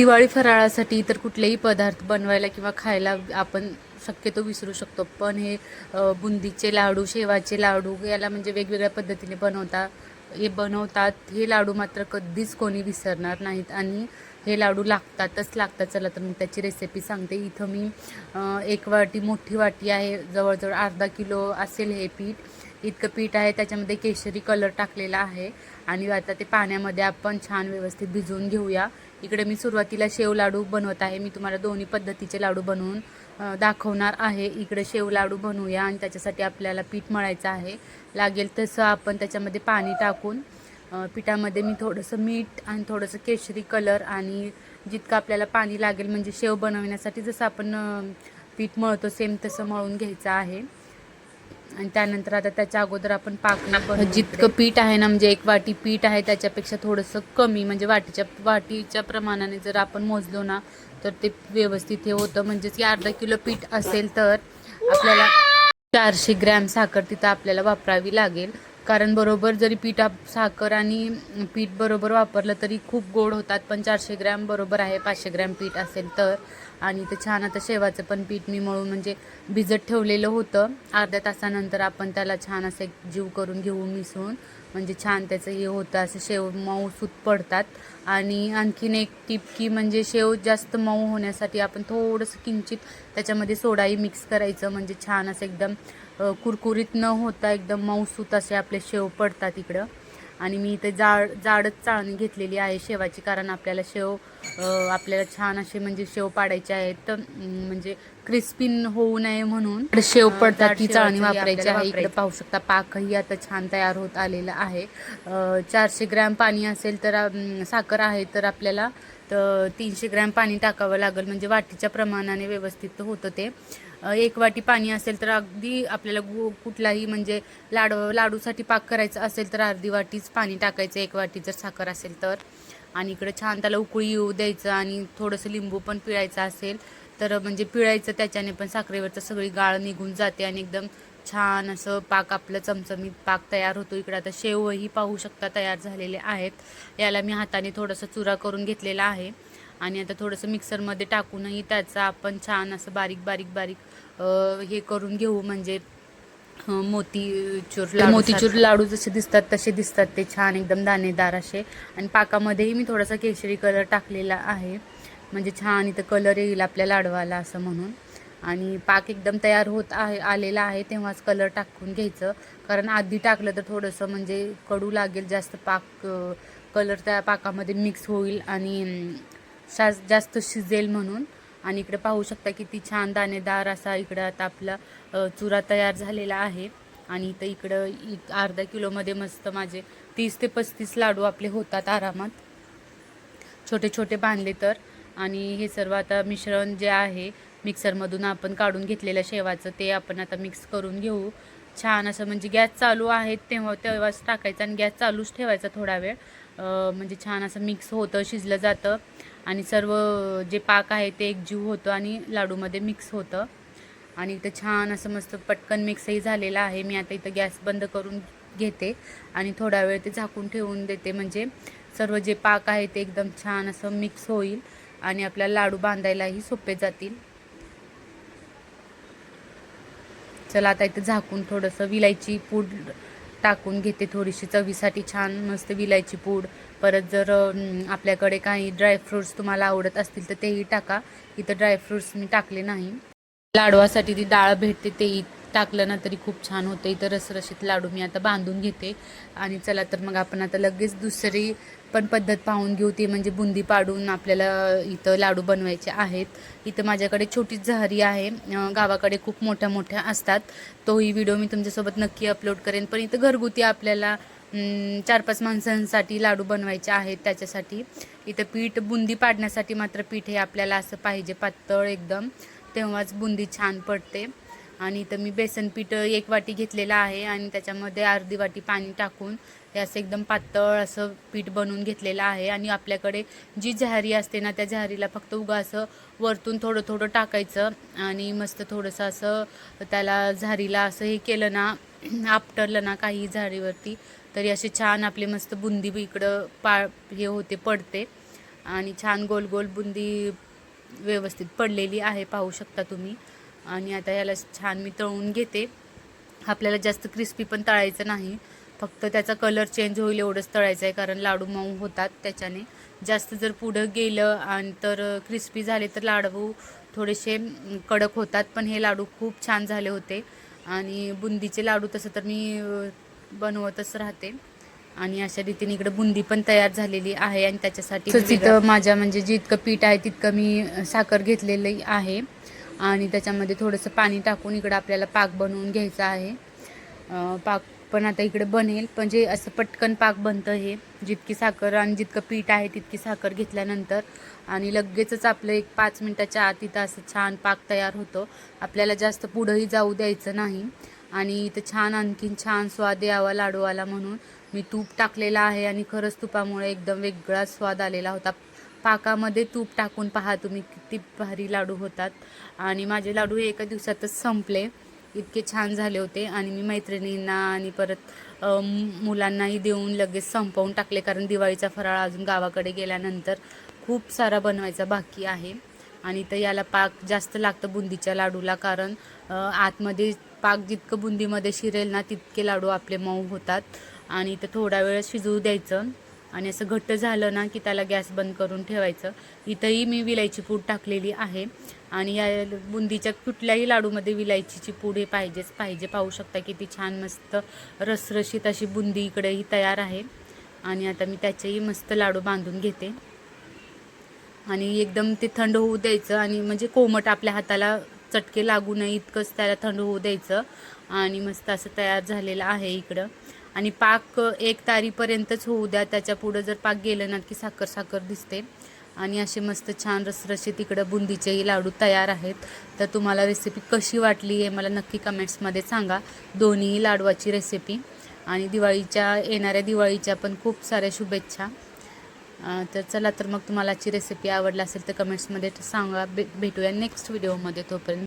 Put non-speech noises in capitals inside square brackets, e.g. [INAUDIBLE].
दिवाळी फराळासाठी इतर कुठलेही पदार्थ बनवायला किंवा खायला आपण शक्यतो विसरू शकतो. पण हे बुंदीचे लाडू शेवाचे लाडू याला म्हणजे वेगवेगळ्या पद्धतीने बनवता हे बनवतात. हे लाडू मात्र कधीच कोणी विसरणार नाहीत आणि हे लाडू लागतातच लागतात. चला तर मी त्याची रेसिपी सांगते. इथं मी एक वाटी मोठी वाटी आहे. जवळजवळ अर्धा किलो असेल हे पीठ. इतकं पीठ आहे त्याच्यामध्ये केशरी कलर टाकलेला आहे. आणि आता ते पाण्यामध्ये आपण छान व्यवस्थित भिजवून घेऊया. इकडे मी सुरुवातीला शेव लाडू बनवत आहे. मी तुम्हाला दोन्ही पद्धतीचे लाडू बनवून दाखवणार आहे. इकडे शेव लाडू बनवूया आणि त्याच्यासाठी आपल्याला पीठ मळायचं आहे. लागेल तसं आपण त्याच्यामध्ये पाणी टाकून पिठामध्ये मी थोडंसं मीठ आणि थोडंसं केशरी कलर आणि जितकं आपल्याला पाणी लागेल म्हणजे शेव बनवण्यासाठी जसं आपण पीठ मळतो सेम तसं मळून घ्यायचं आहे. आणि त्यानंतर आता त्याच्या अगोदर आपण पाक जितकं पीठ आहे ना म्हणजे एक वाटी पीठ आहे त्याच्यापेक्षा थोडंसं कमी म्हणजे वाटीच्या वाटीच्या प्रमाणाने जर आपण मोजलो ना तर ते व्यवस्थित हे होतं. म्हणजेच की अर्धा किलो पीठ असेल तर आपल्याला चारशे ग्रॅम साखर तिथं आपल्याला वापरावी लागेल. कारण बरोबर जरी पीठ आप- साखर आणि पीठ बरोबर वापरलं तरी खूप गोड होतात पण चारशे ग्रॅम बरोबर आहे पाचशे ग्रॅम पीठ असेल तर. आणि ते छान आता शेवाचं पण पीठ मी मळून म्हणजे भिजत ठेवलेलं होतं. अर्ध्या तासानंतर आपण त्याला छान असं एक जीव करून घेऊ मिसळून. म्हणजे छान त्याचं हे होतं असं शेव मऊ सूत पडतात. आणि आणखीन एक टिप की म्हणजे शेव जास्त मऊ होण्यासाठी आपण थोडंसं किंचित त्याच्यामध्ये सोडाही मिक्स करायचं. म्हणजे छान असं एकदम कुरकुरीत न होता एकदम मऊसूत असे आपले शेव पडतात इकडं. आणि मी इथे जाड जाडच चाळणी घेतलेली आहे शेवाची कारण आपल्याला शेव आपल्याला छान असे म्हणजे शेव पाडायचे आहेत. म्हणजे क्रिस्पी होऊ नये म्हणून शेव पडतात ती चाळणी वापरायची आहे. इकडे पाहू शकता पाकही आता छान तयार होत आलेला आहे. चारशे ग्रॅम पाणी असेल तर साखर आहे तर आपल्याला तर तीनशे ग्रॅम पाणी टाकावं लागेल. म्हणजे वाटीच्या प्रमाणाने व्यवस्थित होतं ते. एक वाटी पाणी असेल तर अगदी आपल्याला गु कुठलाही म्हणजे लाडू लाडूसाठी पाक करायचं असेल तर अर्धी वाटीच पाणी टाकायचं एक वाटी जर साखर असेल तर. आणि इकडे छान त्याला उकळी येऊ द्यायचं आणि थोडंसं लिंबू पण पिळायचं असेल तर म्हणजे पिळायचं त्याच्याने पण साखरेवरचं सगळी गाळ निघून जाते आणि एकदम छान असं पाक आपलं चमचमीत पाक तयार होतो. इकडे आता शेवही पाहू शकता तयार झालेले आहेत. याला मी हाताने थोडंसं चुरा करून घेतलेला आहे. आणि आता थोडंसं मिक्सरमध्ये टाकूनही त्याचा आपण छान असं बारीक बारीक बारीक हे करून घेऊ. म्हणजे मोतीचूर लाडू मोतीचूर लाडू जसे दिसतात तसे दिसतात. ते छान एकदम दाणेदार असे. आणि पाकामध्येही मी थोडासा केशरी कलर टाकलेला आहे. म्हणजे छान इथं कलर येईल आपल्या लाडवाला असं म्हणून. आणि पाक एकदम तयार होत आहे आलेला आहे तेव्हाच कलर टाकून घ्यायचं. कारण आधी टाकलं तर थोडंसं म्हणजे कडू लागेल जास्त पाक कलर त्या पाकामध्ये मिक्स होईल आणि शास जास्त शिजेल म्हणून. आणि इकडे पाहू शकता किती छान दाणेदार असा इकडं आता आपला चुरा तयार झालेला आहे. आणि इथं इकडं इ- अर्धा किलोमध्ये मस्त माझे तीस ते पस्तीस लाडू आपले होतात आरामात. छोटे छोटे बांधले तर. आणि हे सर्व आता मिश्रण जे आहे मिक्सरमधून आपण काढून घेतलेलं शेवाचं ते आपण आता मिक्स करून घेऊ. छान असं म्हणजे गॅस चालू आहे तेव्हा तेव्हाच टाकायचं आणि गॅस चालूच ठेवायचा थोडा वेळ. म्हणजे छान असं मिक्स होतं शिजलं जातं. आणि सर्व जे पाक आहे ते एकजीव होतं आणि लाडूमध्ये मिक्स होतं. आणि इथं छान असं मस्त पटकन मिक्सही झालेलं आहे. मी आता इथं गॅस बंद करून घेते आणि थोडा वेळ ते झाकून ठेवून देते. म्हणजे सर्व जे पाक आहे ते एकदम छान असं मिक्स होईल आणि आपल्याला लाडू बांधायलाही सोपे जातील. चला आता इथं झाकून थोडंसं विलायची पूड टाकून घेते थोडीशी चवीसाठी छान मस्त विलायची पूड. परत जर आपल्याकडे काही ड्रायफ्रूट्स तुम्हाला आवडत असतील तर तेही टाका. इथं ड्रायफ्रूट्स मी टाकले नाही. लाडवासाठी ती डाळ भेटते तेही टाकलं ना तरी खूप छान होतं. इथं रसरशीत लाडू मी आता बांधून घेते. आणि चला तर मग आपण आता लगेच दुसरी पण पद्धत पाहून घेऊ. ती म्हणजे बुंदी पाडून आपल्याला इथं लाडू बनवायचे आहेत. इथं माझ्याकडे छोटी जहरी आहे. गावाकडे खूप मोठ्या मोठ्या असतात. तोही व्हिडिओ मी तुमच्यासोबत नक्की अपलोड करेन. पण इथं घरगुती आपल्याला चार पाच माणसांसाठी लाडू बनवायचे आहेत त्याच्यासाठी. इथं पीठ बुंदी पाडण्यासाठी मात्र पीठ हे आपल्याला असं पाहिजे पातळ एकदम. तेव्हाच बुंदी छान पडते. आणि इथं मी बेसन पीठ एक वाटी घेतलेलं आहे आणि त्याच्यामध्ये अर्धी वाटी पाणी टाकून हे असं एकदम पातळ असं पीठ बनवून घेतलेलं आहे. आणि आपल्याकडे जी जहारी असते ना त्या जहारीला फक्त उगा असं वरतून थोडं थोडं टाकायचं आणि मस्त थोडंसं असं त्याला झारीला असं हे केलं ना [CLEARS THROAT] आपटरलं ना काही झारीवरती तरी असे छान आपले मस्त बुंदी बी इकडं पा हे होते पडते. आणि छान गोल गोल बुंदी व्यवस्थित पडलेली आहे पाहू शकता तुम्ही. आणि आता याला छान मी तळून घेते. आपल्याला जास्त क्रिस्पी पण तळायचं नाही. फक्त त्याचा कलर चेंज होईल एवढंच तळायचं आहे कारण लाडू मऊ होतात त्याच्याने. जास्त जर पुढं गेलं आणि तर क्रिस्पी झाले तर लाडू थोडेसे कडक होतात पण हे लाडू खूप छान झाले होते. आणि बुंदीचे लाडू तसं तर मी बनवतच राहते. आणि अशा रीतीने इकडे बुंदी पण तयार झालेली आहे आणि त्याच्यासाठी तिथं माझ्या म्हणजे जितकं पीठ आहे तितकं मी साखर घेतलेली आहे. आणि त्याच्यामध्ये थोडंसं पाणी टाकून इकडं आपल्याला पाक बनवून घ्यायचा आहे. पाक पण आता इकडे बनेल. पण जे असं पटकन पाक बनतं हे जितकी साखर आणि जितकं पीठ आहे तितकी साखर घेतल्यानंतर आणि लगेचच आपलं एक पाच मिनटाच्या आत इथं असं छान पाक तयार होतो. आपल्याला जास्त पुढंही जाऊ द्यायचं नाही. आणि इथं छान आणखीन छान स्वाद यावा लाडूवाला म्हणून मी तूप टाकलेलं आहे आणि खरंच तुपामुळे एकदम वेगळा स्वाद आलेला होता. पाकामध्ये तूप टाकून पहा तुम्ही किती भारी लाडू होतात. आणि माझे लाडू हे एका दिवसातच संपले. इतके छान झाले होते. आणि मी मैत्रिणींना आणि परत मुलांनाही देऊन लगेच संपवून टाकले. कारण दिवाळीचा फराळ अजून गावाकडे गेल्यानंतर खूप सारा बनवायचा बाकी आहे. आणि तर याला पाक जास्त लागतं बुंदीच्या लाडूला. कारण आतमध्ये पाक जितकं बुंदीमध्ये शिरेल ना तितके लाडू आपले मऊ होतात. आणि तर थोडा वेळ शिजवू द्यायचं. आणि असं घट्ट झालं ना की त्याला गॅस बंद करून ठेवायचं. इथंही मी विलायची पूड टाकलेली आहे. आणि या बुंदीच्या कुठल्याही लाडूमध्ये विलायचीची पूड हे पाहिजेच पाहिजे. पाहू शकता किती छान मस्त रसरशीत अशी बुंदी इकडेही तयार आहे. आणि आता मी त्याचेही मस्त लाडू बांधून घेते. आणि एकदम ते थंड होऊ द्यायचं आणि म्हणजे कोमट आपल्या हाताला चटके लागू नये इतकंच त्याला थंड होऊ द्यायचं. आणि मस्त असं तयार झालेलं आहे इकडं. आणि पाक एक तारीपर्यंतच होऊ द्या. त्याच्या पुढं जर पाक गेलं ना की साखर साखर दिसते. आणि असे मस्त छान रसरशीत इकडं बुंदीचेही लाडू तयार आहेत. तर तुम्हाला रेसिपी कशी वाटली हे मला नक्की कमेंट्समध्ये सांगा. दोन्ही लाडवाची रेसिपी आणि दिवाळीच्या येणाऱ्या दिवाळीच्या पण खूप साऱ्या शुभेच्छा. तर चला तर मग तुम्हाला आजची रेसिपी आवडली असेल तर कमेंट्समध्ये सांगा. भे भेटूया नेक्स्ट व्हिडिओमध्ये तोपर्यंत.